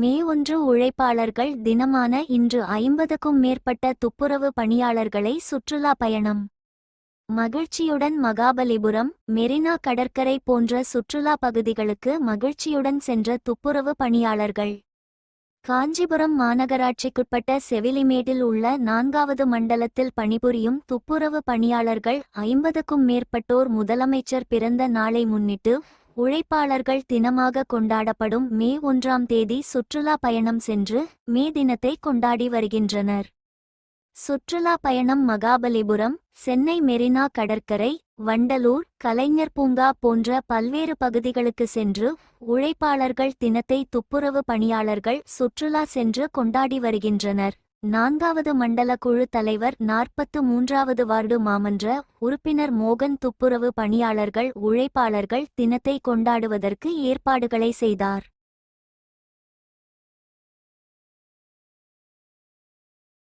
மே ஒன்று உழைப்பாளர்கள் தினமான இன்று ஐம்பதுக்கும் மேற்பட்ட துப்புரவு பணியாளர்களை சுற்றுலா பயணம். மகிழ்ச்சியுடன் மகாபலிபுரம் மெரினா கடற்கரை போன்ற சுற்றுலா பகுதிகளுக்கு மகிழ்ச்சியுடன் சென்ற துப்புரவு பணியாளர்கள். காஞ்சிபுரம் மாநகராட்சிக்குட்பட்ட செவிலிமேட்டில் உள்ள நான்காவது மண்டலத்தில் பணிபுரியும் துப்புரவு பணியாளர்கள் ஐம்பதுக்கும் மேற்பட்டோர் முதலமைச்சர் பிறந்த நாளை முன்னிட்டு உழைப்பாளர்கள் தினமாக கொண்டாடப்படும் மே ஒன்றாம் தேதி சுற்றுலா பயணம் சென்று மே தினத்தை கொண்டாடி வருகின்றனர். சுற்றுலா பயணம் மகாபலிபுரம் சென்னை மெரினா கடற்கரை வண்டலூர் கலைஞர் பூங்கா போன்ற பல்வேறு பகுதிகளுக்கு சென்று உழைப்பாளர்கள் தினத்தை துப்புரவு பணியாளர்கள் சுற்றுலா சென்று கொண்டாடி வருகின்றனர். நான்காவது மண்டல குழு தலைவர் நாற்பத்து மூன்றாவது வார்டு மாமன்ற உறுப்பினர் மோகன் துப்புரவு பணியாளர்கள் உழைப்பாளர்கள் தினத்தை கொண்டாடுவதற்கு ஏற்பாடுகளை செய்தார்.